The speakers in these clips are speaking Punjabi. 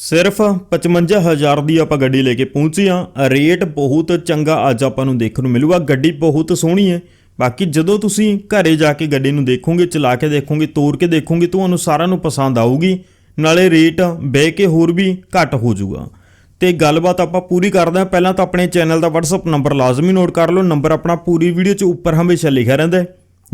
ਸਿਰਫ 55000 ਦੀ ਆਪਾਂ ਗੱਡੀ ਲੈ ਕੇ ਪਹੁੰਚੇ ਆ ਰੇਟ ਬਹੁਤ ਚੰਗਾ ਅੱਜ ਆਪਾਂ ਨੂੰ ਦੇਖਣ ਨੂੰ ਮਿਲੂਗਾ। ਗੱਡੀ ਬਹੁਤ ਸੋਹਣੀ ਹੈ। ਬਾਕੀ ਜਦੋਂ ਤੁਸੀਂ ਘਰੇ ਜਾ ਕੇ ਗੱਡੀ ਨੂੰ ਦੇਖੋਗੇ, ਚਲਾ ਕੇ ਦੇਖੋਗੇ, ਤੋਰ ਕੇ ਦੇਖੋਗੇ, ਤੁਹਾਨੂੰ ਸਾਰਿਆਂ ਨੂੰ ਪਸੰਦ ਆਊਗੀ। ਨਾਲੇ ਰੇਟ ਬਹਿ ਕੇ ਹੋਰ ਵੀ ਘੱਟ ਹੋ ਜਾਊਗਾ। ਤੇ ਗੱਲਬਾਤ ਆਪਾਂ ਪੂਰੀ ਕਰਦੇ ਹਾਂ। ਪਹਿਲਾਂ ਤਾਂ ਆਪਣੇ ਚੈਨਲ ਦਾ WhatsApp ਨੰਬਰ ਲਾਜ਼ਮੀ ਨੋਟ ਕਰ ਲਓ। ਨੰਬਰ ਆਪਣਾ ਪੂਰੀ ਵੀਡੀਓ 'ਚ ਉੱਪਰ ਹਮੇਸ਼ਾ ਲਿਖਿਆ ਰਹਿੰਦਾ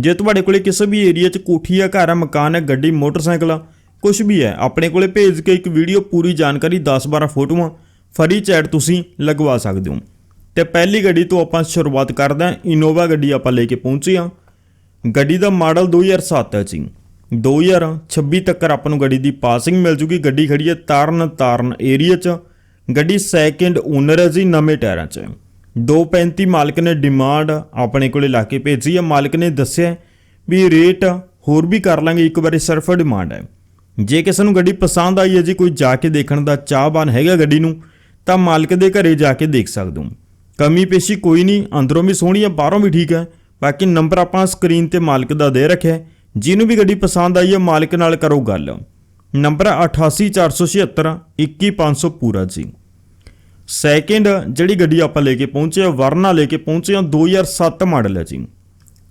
ਜੇ ਤੁਹਾਡੇ ਕੋਲੇ ਕਿਸੇ ਵੀ ਏਰੀਆ 'ਚ ਕੋਠੀ ਆ ਘਰ ਆ, ਮਕਾਨ ਹੈ, ਗੱਡੀ, ਮੋਟਰਸਾਈਕਲ ਆ ਕੁਝ ਵੀ ਹੈ, ਆਪਣੇ ਕੋਲੇ ਭੇਜ ਕੇ ਇੱਕ ਵੀਡੀਓ ਪੂਰੀ ਜਾਣਕਾਰੀ 10-12 ਫੋਟੋਆਂ, ਫਰੀ ਚੈਟ ਤੁਸੀਂ ਲਗਵਾ ਸਕਦੇ ਹੋ। ਤੇ ਪਹਿਲੀ ਗੱਡੀ ਤੋਂ ਆਪਾਂ ਸ਼ੁਰੂਆਤ ਕਰਦੇ ਹਾਂ, ਇਨੋਵਾ ਗੱਡੀ ਆਪਾਂ ਲੈ ਕੇ ਪਹੁੰਚੇ ਹਾਂ। ਗੱਡੀ ਦਾ ਮਾਡਲ 2007 ਹੈ ਜੀ। 2026 ਤੱਕ ਆਪਾਂ ਨੂੰ ਗੱਡੀ ਦੀ ਪਾਸਿੰਗ ਮਿਲ ਜੂਗੀ। ਗੱਡੀ ਖੜੀ ਹੈ ਤਾਰਨ ਤਾਰਨ ਏਰੀਆ 'ਚ। ਗੱਡੀ ਸੈਕਿੰਡ ਓਨਰ ਹੈ ਜੀ, ਨਵੇਂ ਟਾਇਰਾਂ 'ਚ। 235 ਮਾਲਕ ਨੇ ਡਿਮਾਂਡ ਆਪਣੇ ਕੋਲੇ ਲਾ ਕੇ ਭੇਜੀ ਹੈ। ਮਾਲਕ ਨੇ ਦੱਸਿਆ ਵੀ ਰੇਟ ਹੋਰ ਵੀ ਕਰ ਲਾਂਗੇ। ਇੱਕ ਵਾਰੀ ਸਿਰਫ ਡਿਮਾਂਡ ਹੈ। ਜੇ ਕਿਸੇ ਨੂੰ ਗੱਡੀ ਪਸੰਦ ਆਈ ਹੈ ਜੀ, ਕੋਈ ਜਾ ਕੇ ਦੇਖਣ ਦਾ ਚਾਹਬਾਨ ਹੈਗਾ ਗੱਡੀ ਨੂੰ, ਤਾਂ ਮਾਲਕ ਦੇ ਘਰੇ ਜਾ ਕੇ ਦੇਖ ਸਕਦੇ ਹੋ। ਕਮੀ ਪੇਸ਼ੀ ਕੋਈ ਨਹੀਂ, ਅੰਦਰੋਂ ਵੀ ਸੋਹਣੀ ਹੈ, ਬਾਹਰੋਂ ਵੀ ਠੀਕ ਹੈ। ਬਾਕੀ ਨੰਬਰ ਆਪਾਂ ਸਕਰੀਨ ਤੇ ਮਾਲਕ ਦਾ ਦੇ ਰੱਖਿਆ ਜਿਹਨੂੰ ਵੀ ਗੱਡੀ ਪਸੰਦ ਆਈ ਹੈ, ਮਾਲਕ ਨਾਲ ਕਰੋ ਗੱਲ। ਨੰਬਰ 88476 21500 ਪੂਰਾ ਜੀ। ਸੈਕਿੰਡ ਜਿਹੜੀ ਗੱਡੀ ਆਪਾਂ ਲੈ ਕੇ ਪਹੁੰਚੇ ਆ ਵਰਨਾ ਲੈ ਕੇ ਪਹੁੰਚੇ ਆ 2007 ਮਾਡਲ ਹੈ ਜੀ।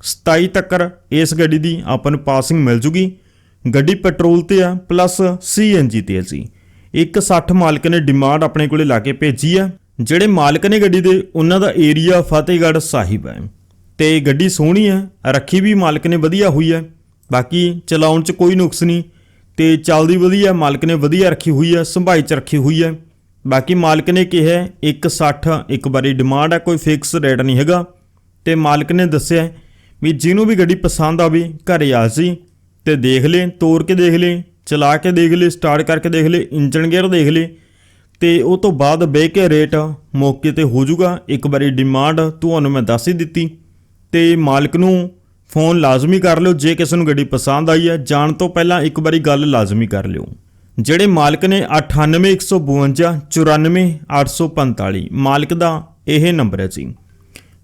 27 ਤੱਕ ਇਸ ਗੱਡੀ ਦੀ ਆਪਾਂ ਨੂੰ ਪਾਸਿੰਗ ਮਿਲ ਜੂਗੀ। ਗੱਡੀ ਪੈਟਰੋਲ ਤੇ ਆ, ਪਲੱਸ ਸੀਐਨਜੀ ਤੇ ਹੈ ਜੀ। 160 ਮਾਲਕ ਨੇ ਡਿਮਾਂਡ ਆਪਣੇ ਕੋਲੇ ਲਾ ਕੇ ਭੇਜੀ ਆ, ਜਿਹੜੇ ਮਾਲਕ ਨੇ ਗੱਡੀ ਦੇ, ਉਹਨਾਂ ਦਾ ਏਰੀਆ ਫਤਿਹਗੜ੍ਹ ਸਾਹਿਬ ਹੈ। ਤੇ ਗੱਡੀ ਸੋਹਣੀ ਹੈ ਰੱਖੀ ਵੀ ਮਾਲਕ ਨੇ ਵਧੀਆ ਹੋਈ ਹੈ ਬਾਕੀ ਚਲਾਉਣ 'ਚ ਕੋਈ ਨੁਕਸ ਨਹੀਂ, ਤੇ ਚੱਲਦੀ ਵਧੀਆ ਮਾਲਕ ਨੇ ਵਧੀਆ ਰੱਖੀ ਹੋਈ ਹੈ ਸੰਭਾਈ 'ਚ ਰੱਖੀ ਹੋਈ ਹੈ ਬਾਕੀ ਮਾਲਕ ਨੇ ਕਿਹਾ 160 ਇੱਕ ਵਾਰੀ ਡਿਮਾਂਡ ਹੈ ਕੋਈ ਫਿਕਸ ਰੇਟ ਨਹੀਂ ਹੈਗਾ। ਤੇ ਮਾਲਕ ਨੇ ਦੱਸਿਆ ਵੀ ਜਿਹਨੂੰ ਵੀ ਗੱਡੀ ਪਸੰਦ ਆਵੇ, ਘਰੇ ਆ ਸੀ ਤੇ ਦੇਖ ਲੈ ਤੋੜ ਕੇ ਦੇਖ ਲੈ ਚਲਾ ਕੇ ਦੇਖ ਲੈ ਸਟਾਰਟ ਕਰਕੇ ਦੇਖ ਲੈ ਇੰਜਨ ਗੇਅਰ ਦੇਖ ਲੈ ਤੇ ਉਹ ਤੋਂ ਬਾਅਦ ਬਹਿ ਕੇ ਰੇਟ ਮੌਕੇ ਤੇ ਹੋ ਜਾਊਗਾ। ਇੱਕ ਵਾਰੀ ਡਿਮਾਂਡ ਤੁਹਾਨੂੰ ਮੈਂ ਦੱਸ ਹੀ ਦਿੱਤੀ। ਤੇ ਮਾਲਕ ਨੂੰ ਫੋਨ ਲਾਜ਼ਮੀ ਕਰ ਲਿਓ, ਜੇ ਕਿਸੇ ਨੂੰ ਗੱਡੀ ਪਸੰਦ ਆਈ ਹੈ, ਜਾਣ ਤੋਂ ਪਹਿਲਾਂ ਇੱਕ ਵਾਰੀ ਗੱਲ ਲਾਜ਼ਮੀ ਕਰ ਲਿਓ। ਜਿਹੜੇ ਮਾਲਕ ਨੇ 98152 94845 ਮਾਲਕ ਦਾ ਇਹ ਨੰਬਰ ਹੈ ਜੀ।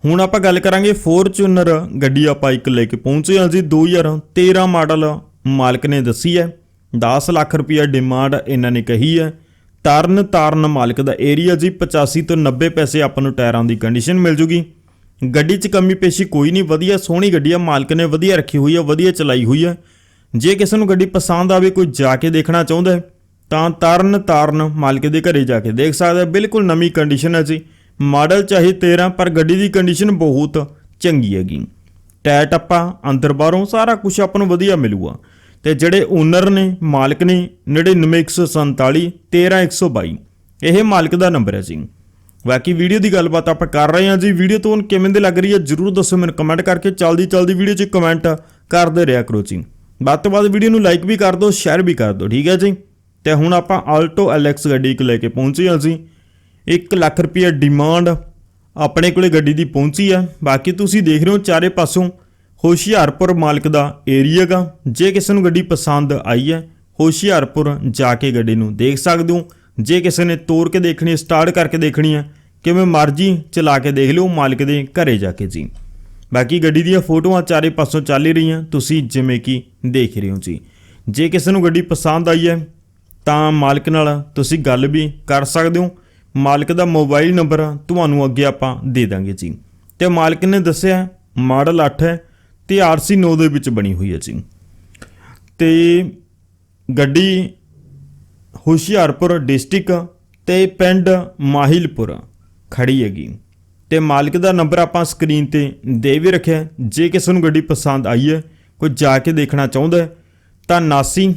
ਹੁਣ ਆਪਾਂ ਗੱਲ ਕਰਾਂਗੇ ਫੋਰਚੂਨਰ ਗੱਡੀ ਆਪਾਂ ਇੱਕ ਲੈ ਕੇ ਪਹੁੰਚੇ ਹਾਂ ਜੀ 2013 ਮਾਡਲ ਮਾਲਕ ਨੇ ਦੱਸੀ ਹੈ। 10 ਲੱਖ ਰੁਪਇਆ ਡਿਮਾਂਡ ਇਹਨਾਂ ਨੇ ਕਹੀ ਹੈ। ਤਰਨ ਤਾਰਨ ਮਾਲਕ ਦਾ ਏਰੀਆ ਜੀ 85 ਤੋਂ 90 ਪੈਸੇ ਆਪਾਂ ਨੂੰ ਟਾਇਰਾਂ ਦੀ ਕੰਡੀਸ਼ਨ ਮਿਲ ਜੂਗੀ। ਗੱਡੀ 'ਚ ਕਮੀ ਪੇਸ਼ੀ ਕੋਈ ਨਹੀਂ ਵਧੀਆ ਸੋਹਣੀ ਗੱਡੀ ਆ ਮਾਲਕ ਨੇ ਵਧੀਆ ਰੱਖੀ ਹੋਈ ਆ ਵਧੀਆ ਚਲਾਈ ਹੋਈ ਆ। ਜੇ ਕਿਸੇ ਨੂੰ ਗੱਡੀ ਪਸੰਦ ਆਵੇ ਕੋਈ ਜਾ ਕੇ ਦੇਖਣਾ ਚਾਹੁੰਦਾ ਹੈ, ਤਾਂ ਤਰਨ ਤਾਰਨ ਮਾਲਕ ਦੇ ਘਰੇ ਜਾ ਕੇ ਦੇਖ ਸਕਦਾ ਬਿਲਕੁਲ ਨਵੀਂ ਕੰਡੀਸ਼ਨ ਹੈ ਜੀ। ਮਾਡਲ ਚਾਹੇ 13 ਪਰ ਗੱਡੀ ਦੀ ਕੰਡੀਸ਼ਨ ਬਹੁਤ ਚੰਗੀ ਹੈਗੀ। ਟਾਇਰ ਟੱਪਾ, ਅੰਦਰ ਬਾਹਰੋਂ ਸਾਰਾ ਕੁਝ ਆਪਾਂ ਨੂੰ ਵਧੀਆ ਮਿਲੂਗਾ। ਤੇ ਜਿਹੜੇ ਓਨਰ ਨੇ, ਮਾਲਕ ਨੇ 99147 13122 ਇਹ ਮਾਲਕ ਦਾ ਨੰਬਰ ਹੈ ਜੀ। ਬਾਕੀ ਵੀਡੀਓ ਦੀ ਗੱਲਬਾਤ ਆਪਾਂ ਕਰ ਰਹੇ ਹਾਂ ਜੀ। ਵੀਡੀਓ ਤੁਹਾਨੂੰ ਕਿਵੇਂ ਦੀ ਲੱਗ ਰਹੀ ਹੈ, ਜਰੂਰ ਦੱਸੋ ਮੈਨੂੰ ਕਮੈਂਟ ਕਰਕੇ। ਚਲਦੀ ਚਲਦੀ ਵੀਡੀਓ 'ਚ ਕਮੈਂਟ ਕਰਦੇ ਰਿਹਾ ਕਰੋ ਜੀ। ਵੱਧ ਤੋਂ ਵੱਧ ਵੀਡੀਓ ਨੂੰ ਲਾਈਕ ਵੀ ਕਰ ਦਿਓ ਸ਼ੇਅਰ ਵੀ ਕਰ ਦਿਓ, ਠੀਕ ਹੈ ਜੀ। ਤੇ ਹੁਣ ਆਪਾਂ ਆਲਟੋ ਐਲਐਕਸ ਗੱਡੀ ਇੱਕ ਲੈ ਕੇ ਪਹੁੰਚੇ ਹਾਂ ਜੀ। 1 ਲੱਖ ਰੁਪਏ ਡਿਮਾਂਡ ਆਪਣੇ ਕੋਲੇ ਗੱਡੀ ਦੀ ਪਹੁੰਚੀ ਆ। ਬਾਕੀ ਤੁਸੀਂ ਦੇਖ ਰਹੇ ਹੋ ਚਾਰੇ ਪਾਸੋਂ ਹੋਸ਼ਿਆਰਪੁਰ ਮਾਲਕ ਦਾ ਏਰੀਆ ਗਾ। ਜੇ ਕਿਸੇ ਨੂੰ ਗੱਡੀ ਪਸੰਦ ਆਈ ਹੈ, ਹੋਸ਼ਿਆਰਪੁਰ ਜਾ ਕੇ ਗੱਡੀ ਨੂੰ ਦੇਖ ਸਕਦੇ ਹੋ। ਜੇ ਕਿਸੇ ਨੇ ਤੋੜ ਕੇ ਦੇਖਣੀ ਸਟਾਰਟ ਕਰਕੇ ਦੇਖਣੀ ਹੈ, ਕਿਵੇਂ ਮਰਜ਼ੀ ਚਲਾ ਕੇ ਦੇਖ ਲਿਓ, ਮਾਲਕ ਦੇ ਘਰੇ ਜਾ ਕੇ ਜੀ। ਬਾਕੀ ਗੱਡੀ ਦੀਆਂ ਫੋਟੋਆਂ ਚਾਰੇ ਪਾਸੋਂ ਚੱਲ ਹੀ ਰਹੀਆਂ, ਤੁਸੀਂ ਜਿਵੇਂ ਕਿ ਦੇਖ ਰਹੇ ਹੋ ਜੀ। ਜੇ ਕਿਸੇ ਨੂੰ ਗੱਡੀ ਪਸੰਦ ਆਈ ਹੈ, ਤਾਂ ਮਾਲਕ ਨਾਲ ਤੁਸੀਂ ਗੱਲ ਵੀ ਕਰ ਸਕਦੇ ਹੋ। ਮਾਲਕ ਦਾ ਮੋਬਾਈਲ ਨੰਬਰ ਤੁਹਾਨੂੰ ਅੱਗੇ ਆਪਾਂ ਦੇ ਦਾਂਗੇ ਜੀ। ਤੇ ਮਾਲਕ ਨੇ ਦੱਸਿਆ ਮਾਡਲ 8 ਹੈ ਤੇ ਆਰਸੀ 9 ਦੇ ਵਿੱਚ ਬਣੀ ਹੋਈ ਹੈ ਜੀ। ਤੇ ਗੱਡੀ ਹੁਸ਼ਿਆਰਪੁਰ ਡਿਸਟ੍ਰਿਕਟ ਤੇ ਪਿੰਡ ਮਾਹਿਲਪੁਰ ਖੜੀ ਹੈਗੀ। ਤੇ ਮਾਲਕ ਦਾ ਨੰਬਰ ਆਪਾਂ ਸਕਰੀਨ ਤੇ ਦੇ ਵੀ ਰੱਖਿਆ ਜੇ ਕਿਸੇ ਨੂੰ ਗੱਡੀ ਪਸੰਦ ਆਈ ਹੈ ਕੋਈ ਜਾ ਕੇ ਦੇਖਣਾ ਚਾਹੁੰਦਾ ਹੈ, ਤਾਂ 79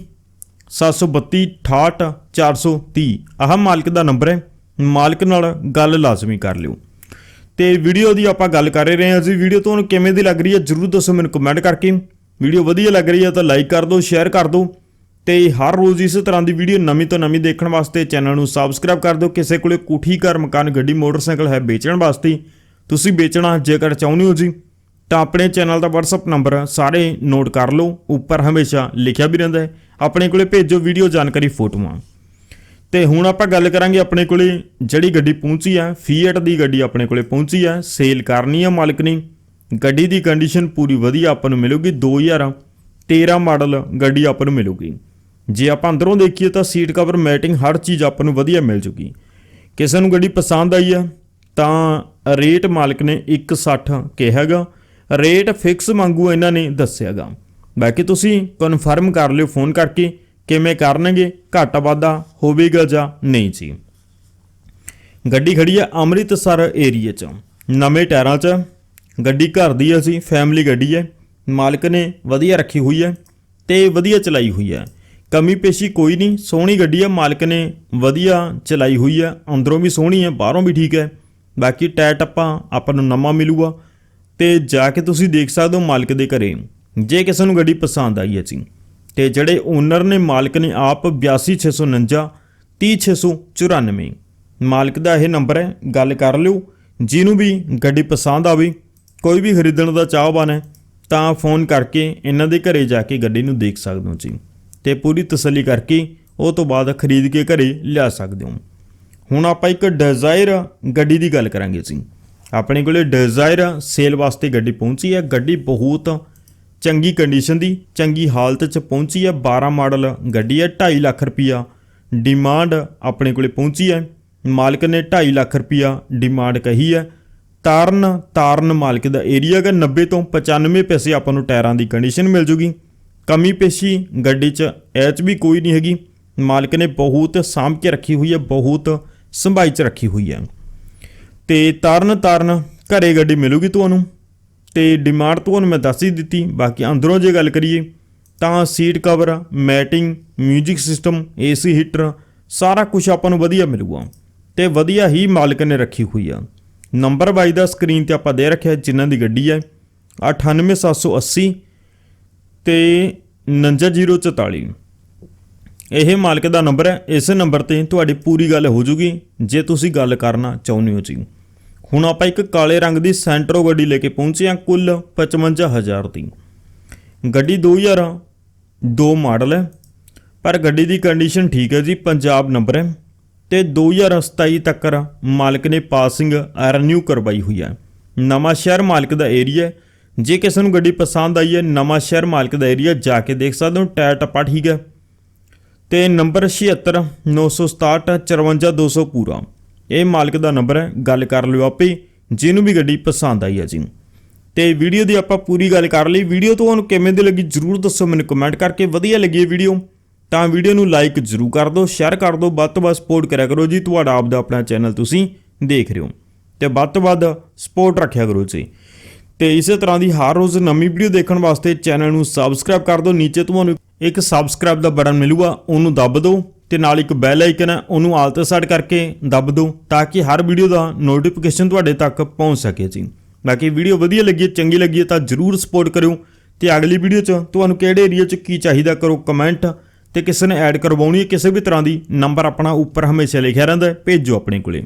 732 68 430 ਆਹ ਮਾਲਕ ਦਾ ਨੰਬਰ ਹੈ। ਮਾਲਕ ਨਾਲ ਗੱਲ ਲਾਜ਼ਮੀ ਕਰ ਲਿਓ। ਤੇ ਵੀਡੀਓ ਦੀ ਆਪਾਂ ਗੱਲ ਕਰ ਰਹੇ ਹਾਂ ਜੀ। ਵੀਡੀਓ ਤੁਹਾਨੂੰ ਕਿਵੇਂ ਦੀ ਲੱਗ ਰਹੀ ਹੈ ਜਰੂਰ ਦੱਸੋ ਮੈਨੂੰ ਕਮੈਂਟ ਕਰਕੇ। ਵੀਡੀਓ ਵਧੀਆ ਲੱਗ ਰਹੀ ਹੈ ਤਾਂ ਲਾਈਕ ਕਰ ਦਿਓ ਸ਼ੇਅਰ ਕਰ ਦਿਓ। ਤੇ ਹਰ ਰੋਜ਼ ਇਸ ਤਰ੍ਹਾਂ ਦੀ ਵੀਡੀਓ ਨਵੀਂ ਤੋਂ ਨਵੀਂ ਦੇਖਣ ਵਾਸਤੇ ਚੈਨਲ ਨੂੰ ਸਬਸਕ੍ਰਾਈਬ ਕਰ ਦਿਓ। ਕਿਸੇ ਕੋਲੇ ਕੋਠੀ, ਘਰ, ਮਕਾਨ, ਗੱਡੀ, ਮੋਟਰਸਾਈਕਲ ਹੈ ਵੇਚਣ ਵਾਸਤੇ, ਤੁਸੀਂ ਵੇਚਣਾ ਜੇਕਰ ਚਾਹੁੰਦੇ ਹੋ ਜੀ, ਤਾਂ ਆਪਣੇ ਚੈਨਲ ਦਾ WhatsApp ਨੰਬਰ ਸਾਰੇ ਨੋਟ ਕਰ ਲਓ। ਉੱਪਰ ਹਮੇਸ਼ਾ ਲਿਖਿਆ ਵੀ ਰਹਿੰਦਾ ਹੈ। ਆਪਣੇ ਕੋਲੇ ਭੇਜੋ ਵੀਡੀਓ ਜਾਣਕਾਰੀ ਫੋਟੋਆਂ। ਤੇ ਹੁਣ ਆਪਾਂ ਗੱਲ ਕਰਾਂਗੇ ਆਪਣੇ ਕੋਲੇ ਜਿਹੜੀ ਗੱਡੀ ਪਹੁੰਚੀ ਆ ਫੀਐਟ ਦੀ ਗੱਡੀ ਆਪਣੇ ਕੋਲੇ ਪਹੁੰਚੀ ਆ ਸੇਲ ਕਰਨੀ ਆ ਮਾਲਕ ਨੇ। ਗੱਡੀ ਦੀ ਕੰਡੀਸ਼ਨ ਪੂਰੀ ਵਧੀਆ ਆਪਾਂ ਨੂੰ ਮਿਲੂਗੀ 2013 ਮਾਡਲ ਗੱਡੀ ਆਪਾਂ ਨੂੰ ਮਿਲੂਗੀ। ਜੇ ਆਪਾਂ ਅੰਦਰੋਂ ਦੇਖੀਏ ਤਾਂ ਸੀਟ ਕਵਰ ਮੈਟਿੰਗ ਹਰ ਚੀਜ਼ ਆਪਾਂ ਨੂੰ ਵਧੀਆ ਮਿਲ ਜੂਗੀ। ਕਿਸੇ ਨੂੰ ਗੱਡੀ ਪਸੰਦ ਆਈ ਆ, ਤਾਂ ਰੇਟ ਮਾਲਕ ਨੇ 160 ਕਿਹਾਗਾ। ਰੇਟ ਫਿਕਸ ਮੰਗੂ ਇਹਨਾਂ ਨੇ ਦੱਸਿਆਗਾ। ਬਾਕੀ ਤੁਸੀਂ ਕਨਫਰਮ ਕਰ ਲਿਓ ਫੋਨ ਕਰਕੇ। ਕਿਵੇਂ ਕਰਨਗੇ? ਘਾਟਾ ਵਾਧਾ ਹੋਵੇਗਾ ਜਾਂ ਨਹੀਂ ਜੀ? ਗੱਡੀ ਖੜੀ ਹੈ ਅੰਮ੍ਰਿਤਸਰ ਏਰੀਏ 'ਚ। ਨਵੇਂ ਟਾਇਰਾਂ 'ਚ ਗੱਡੀ ਘਰ ਦੀ ਹੈ ਸੀ ਫੈਮਿਲੀ ਗੱਡੀ ਹੈ। ਮਾਲਕ ਨੇ ਵਧੀਆ ਰੱਖੀ ਹੋਈ ਹੈ ਤੇ ਵਧੀਆ ਚਲਾਈ ਹੋਈ ਹੈ। ਕਮੀ ਪੇਸ਼ੀ ਕੋਈ ਨਹੀਂ, ਸੋਹਣੀ ਗੱਡੀ ਹੈ, ਮਾਲਕ ਨੇ ਵਧੀਆ ਚਲਾਈ ਹੋਈ ਹੈ। ਅੰਦਰੋਂ ਵੀ ਸੋਹਣੀ ਹੈ, ਬਾਹਰੋਂ ਵੀ ਠੀਕ ਹੈ। ਬਾਕੀ ਟਾਇਰ ਟੱਪਾਂ ਆਪਾਂ ਨੂੰ ਨਵਾਂ ਮਿਲੂਗਾ ਤੇ ਜਾ ਕੇ ਤੁਸੀਂ ਦੇਖ ਸਕਦੇ ਹੋ ਮਾਲਕ ਦੇ ਘਰੇ। ਜੇ ਕਿਸੇ ਨੂੰ ਗੱਡੀ ਪਸੰਦ ਆਈ ਹੈ ਜੀ। ਤੇ ਜਿਹੜੇ ਓਨਰ ਨੇ ਮਾਲਕ ਨੇ ਆਪ 82649 30694 ਮਾਲਕ ਦਾ ਇਹ ਨੰਬਰ ਹੈ, ਗੱਲ ਕਰ ਲਿਓ। ਜਿਹਨੂੰ ਵੀ ਗੱਡੀ ਪਸੰਦ ਆਵੇ, ਕੋਈ ਵੀ ਖਰੀਦਣ ਦਾ ਚਾਹਵਾਨ ਹੈ, ਤਾਂ ਫੋਨ ਕਰਕੇ ਇਹਨਾਂ ਦੇ ਘਰੇ ਜਾ ਕੇ ਗੱਡੀ ਨੂੰ ਦੇਖ ਸਕਦੇ ਹੋ ਜੀ। ਤੇ ਪੂਰੀ ਤਸੱਲੀ ਕਰਕੇ ਉਹ ਤੋਂ ਬਾਅਦ ਖਰੀਦ ਕੇ ਘਰੇ ਲਿਆ ਸਕਦੇ ਹੋ। ਹੁਣ ਆਪਾਂ ਇੱਕ ਡਿਜ਼ਾਇਰ ਗੱਡੀ ਦੀ ਗੱਲ ਕਰਾਂਗੇ ਜੀ। ਆਪਣੇ ਕੋਲੇ ਡਿਜ਼ਾਇਰ ਸੇਲ ਵਾਸਤੇ ਗੱਡੀ ਪਹੁੰਚੀ ਹੈ। ਗੱਡੀ ਬਹੁਤ ਚੰਗੀ ਕੰਡੀਸ਼ਨ ਦੀ, ਚੰਗੀ ਹਾਲਤ 'ਚ ਪਹੁੰਚੀ ਹੈ। 12 ਮਾਡਲ ਗੱਡੀ ਹੈ 2.5 ਲੱਖ ਰੁਪਿਆ ਡਿਮਾਂਡ ਆਪਣੇ ਕੋਲੇ ਪਹੁੰਚੀ ਹੈ। ਮਾਲਕ ਨੇ 2.5 ਲੱਖ ਰੁਪਿਆ ਡਿਮਾਂਡ ਕਹੀ ਹੈ। ਤਾਰਨ ਤਾਰਨ ਮਾਲਕ ਦਾ ਏਰੀਆ ਹੈਗਾ 90 ਤੋਂ 95 ਪੈਸੇ ਆਪਾਂ ਨੂੰ ਟਾਇਰਾਂ ਦੀ ਕੰਡੀਸ਼ਨ ਮਿਲ ਜੂਗੀ। ਕਮੀ ਪੇਸ਼ੀ ਗੱਡੀ 'ਚ ਐਚ ਵੀ ਕੋਈ ਨਹੀਂ ਹੈਗੀ। ਮਾਲਕ ਨੇ ਬਹੁਤ ਸਾਂਭ ਕੇ ਰੱਖੀ ਹੋਈ ਹੈ, ਬਹੁਤ ਸੰਭਾਈ 'ਚ ਰੱਖੀ ਹੋਈ ਹੈ। ਤੇ ਤਾਰਨ ਤਾਰਨ, ਘਰੇ ਗੱਡੀ ਮਿਲੂਗੀ ਤੁਹਾਨੂੰ? ਤੇ ਡਿਮਾਂਡ ਤੁਹਾਨੂੰ ਮੈਂ ਦੱਸ ਹੀ ਦਿੱਤੀ, ਬਾਕੀ ਅੰਦਰੋਂ ਜੇ ਗੱਲ ਕਰੀਏ, ਤਾਂ seat cover matting 뮤직 system AC heater ਸਾਰਾ ਕੁਝ ਆਪਾਂ ਨੂੰ ਵਧੀਆ ਮਿਲੂਗਾ। ਤੇ ਵਧੀਆ ਹੀ ਮਾਲਕ ਨੇ ਰੱਖੀ ਹੋਈ ਆ। ਨੰਬਰ ਬਾਈ ਦਾ ਸਕਰੀਨ ਤੇ ਆਪਾਂ ਦੇ ਰੱਖਿਆ, ਜਿਨ੍ਹਾਂ ਦੀ ਗੱਡੀ ਹੈ 98780 ਤੇ 99044 ਇਹ ਮਾਲਕ ਦਾ ਨੰਬਰ ਹੈ, ਇਸ ਨੰਬਰ ਤੇ ਤੁਹਾਡੀ ਪੂਰੀ ਗੱਲ ਹੋ ਜੂਗੀ। ਜੇ ਤੁਸੀਂ ਗੱਲ ਕਰਨਾ ਚਾਹੁੰਦੇ ਹੋ ਜੀ। ਹੁਣ ਆਪਾਂ ਇੱਕ ਕਾਲੇ ਰੰਗ ਦੀ ਸੈਂਟਰੋ ਗੱਡੀ ਲੈ ਕੇ ਪਹੁੰਚੇ ਹਾਂ ਕੁੱਲ 55000 ਦੀ। ਗੱਡੀ 2002 ਮਾਡਲ ਹੈ, ਪਰ ਗੱਡੀ ਦੀ ਕੰਡੀਸ਼ਨ ਠੀਕ ਹੈ ਜੀ, ਪੰਜਾਬ ਨੰਬਰ ਹੈ। ਤੇ 2027 ਤੱਕ ਮਾਲਕ ਨੇ ਪਾਸਿੰਗ ਰੀਨਿਊ ਕਰਵਾਈ ਹੋਈ ਹੈ। ਨਵਾਂ ਸ਼ਹਿਰ ਮਾਲਕ ਦਾ ਏਰੀਆ ਜੇ ਕਿਸੇ ਨੂੰ ਗੱਡੀ ਪਸੰਦ ਆਈ ਹੈ, ਨਵਾਂ ਸ਼ਹਿਰ ਮਾਲਕ ਦਾ ਏਰੀਆ ਜਾ ਕੇ ਦੇਖ ਸਕਦੇ ਹੋ, ਟਾਇਰ ਟੱਪਾ ਠੀਕ ਹੈ। ਤੇ ਨੰਬਰ 76 967 54200 ਪੂਰਾ। ਇਹ ਮਾਲਕ ਦਾ ਨੰਬਰ ਹੈ, ਗੱਲ ਕਰ ਲਿਓ ਆਪੇ ਜਿਹਨੂੰ ਵੀ ਗੱਡੀ ਪਸੰਦ ਆਈ ਹੈ ਜੀ। ਤੇ ਵੀਡੀਓ ਦੀ ਆਪਾਂ ਪੂਰੀ ਗੱਲ ਕਰ ਲਈ। ਵੀਡੀਓ ਤੁਹਾਨੂੰ ਕਿਵੇਂ ਦੀ ਲੱਗੀ ਜਰੂਰ ਦੱਸੋ, ਮੈਨੂੰ ਕਮੈਂਟ ਕਰਕੇ ਵਧੀਆ ਲੱਗੀ ਇਹ ਵੀਡੀਓ। ਤਾਂ ਵੀਡੀਓ ਨੂੰ ਲਾਈਕ ਜਰੂਰ ਕਰ ਦਿਓ ਸ਼ੇਅਰ ਕਰ ਦਿਓ, ਵੱਧ ਤੋਂ ਵੱਧ ਸਪੋਰਟ ਕਰਿਆ ਕਰੋ ਜੀ। ਤੁਹਾਡਾ ਆਪ ਦਾ ਆਪਣਾ ਚੈਨਲ ਤੁਸੀਂ ਦੇਖ ਰਹੇ ਹੋ। ਤੇ ਵੱਧ ਤੋਂ ਵੱਧ ਸਪੋਰਟ ਰੱਖਿਆ ਕਰੋ ਜੀ। ਤੇ ਇਸੇ ਤਰ੍ਹਾਂ ਦੀ ਹਰ ਰੋਜ਼ ਨਵੀਂ ਵੀਡੀਓ ਦੇਖਣ ਵਾਸਤੇ ਚੈਨਲ ਨੂੰ ਸਬਸਕ੍ਰਾਈਬ ਕਰ ਦਿਓ। ਨੀਚੇ ਤੁਹਾਨੂੰ ਇੱਕ ਸਬਸਕ੍ਰਾਈਬ ਦਾ ਬਟਨ ਮਿਲੂਗਾ, ਉਹਨੂੰ ਦੱਬ ਦਿਓ। ਤੇ ਨਾਲ ਇੱਕ ਬੈਲ ਆਈਕਨ ਹੈ ਉਹਨੂੰ ਆਲ ਤੇ ਸੈੱਟ ਕਰਕੇ ਦੱਬ ਦਿਓ ਤਾਂ ਕਿ ਹਰ ਵੀਡੀਓ ਦਾ ਨੋਟੀਫਿਕੇਸ਼ਨ ਤੁਹਾਡੇ ਤੱਕ ਪਹੁੰਚ ਸਕੇ ਜੀ। ਬਾਕੀ ਵੀਡੀਓ ਵਧੀਆ ਲੱਗੀ ਹੈ, ਚੰਗੀ ਲੱਗੀ ਹੈ ਤਾਂ ਜਰੂਰ ਸਪੋਰਟ ਕਰਿਓ। ਤੇ ਅਗਲੀ ਵੀਡੀਓ 'ਚ ਤੁਹਾਨੂੰ ਕਿਹੜੇ ਏਰੀਆ 'ਚ ਕੀ ਚਾਹੀਦਾ ਕਰੋ ਕਮੈਂਟ ਤੇ ਕਿਸੇ ਨੇ ਐਡ ਕਰਵਾਉਣੀ ਹੈ ਕਿਸੇ ਵੀ ਤਰ੍ਹਾਂ ਦੀ ਨੰਬਰ ਆਪਣਾ ਉੱਪਰ ਹਮੇਸ਼ਾ ਲਿਖਿਆ ਰਹਿੰਦਾ ਭੇਜੋ ਆਪਣੇ ਕੋਲੇ।